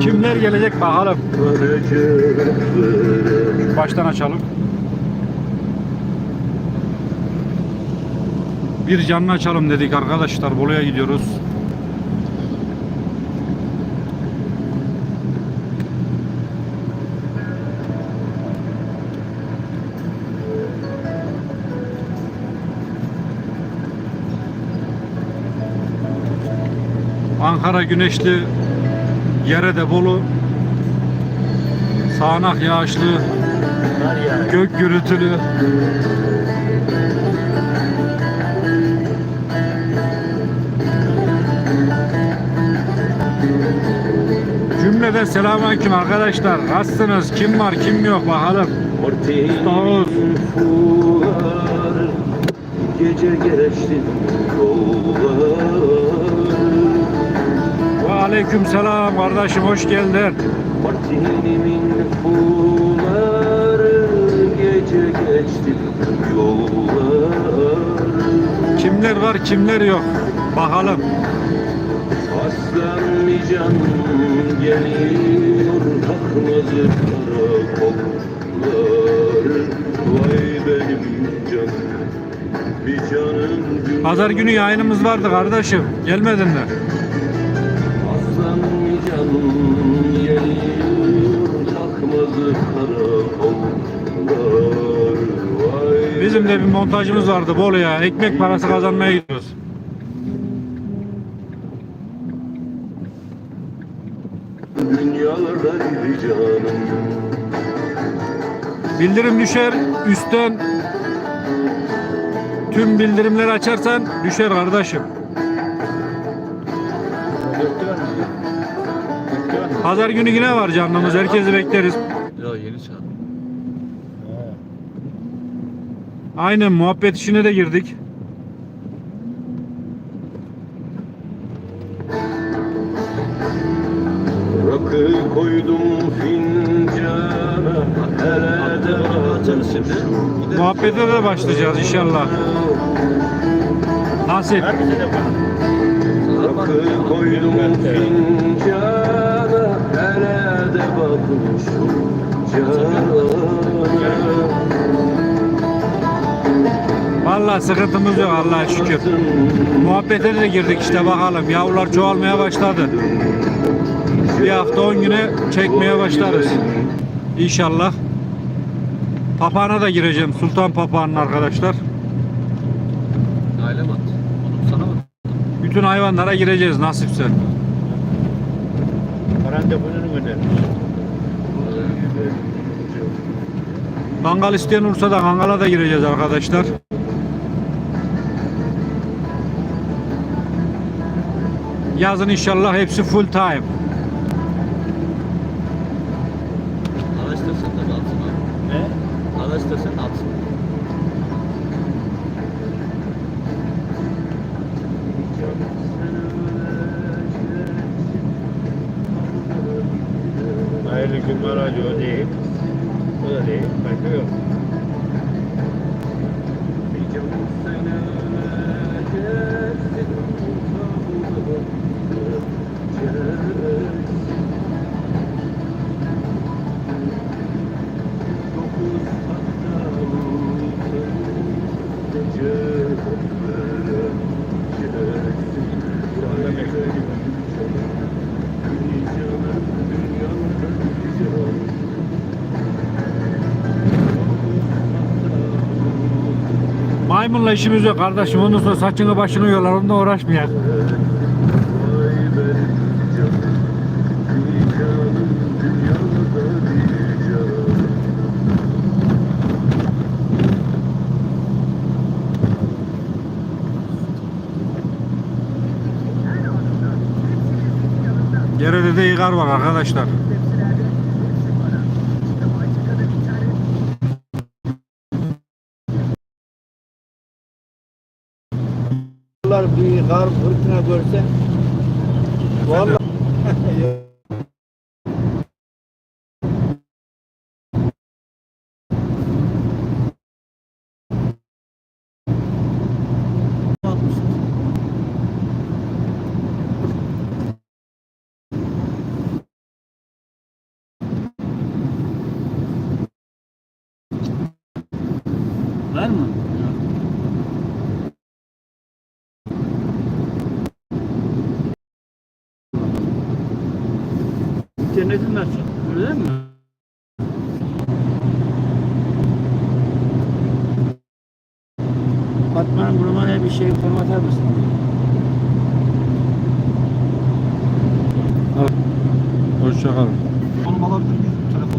Kimler gelecek bakalım. Baştan açalım. Bir canlı açalım dedik arkadaşlar. Bolu'ya gidiyoruz. Ankara güneşli, yere de Bolu. Sağanak yağışlı, gök gürültülü. Cümleden selamünaleyküm arkadaşlar. Nasılsınız? Kim var, kim yok bakalım. Fuar Gece geçtim yollar aleyküm selam kardeşim hoş geldin. Martinimin fuları Gece geçtim yollar Kimler var, kimler yok. Bakalım. Aslan canım geliyor Takmadı karakollar Vay benim canım Bir canım Pazar günü yayınımız vardı kardeşim. Gelmedin mi? Bizim de bir montajımız vardı Bolu'ya. Ekmek parası kazanmaya gidiyoruz. Bildirim düşer üstten tüm bildirimleri açarsan düşer kardeşim. Pazar günü yine var canlımız. Herkesi bekleriz. Ya yeni çağ. Aynen muhabbet işine de girdik. Rakı koydum fincana Hele de. Muhabbete de başlayacağız inşallah. Nasip. Rakı koydum fincana Hele de şu cana Vallahi sıkıntımız yok Allah'a şükür. Muhabbete de girdik işte bakalım. Yavrular çoğalmaya başladı. Bir hafta 10 güne çekmeye başlarız. İnşallah. Papağana da gireceğim. Sultan Papağan'ın arkadaşlar. Aile mi attı? Onu sana mı? Bütün hayvanlara gireceğiz nasipse. Randevu'nun önermiş. Kangal isteyen olursa da Kangal'a da gireceğiz arkadaşlar. Yazın inşallah hepsi full time. Araştırsan tabii atsın abi. Ne? Araştırsan atsın. Hayırlı günler hacı o değil. Da değil. Başka yok. Maymunla işimiz yok kardeşim. Ondan sonra saçını başını yiyorlar. Onunla uğraşmayak. Geride de yıkar var arkadaşlar. korkular, bir kar fırtına görse vallahi Var mı? İnternetin nasıl? Öyle mi? Fatma'nın buraya bir şey format atar mısın? Hoşçakalın. Konum alabilir miyim?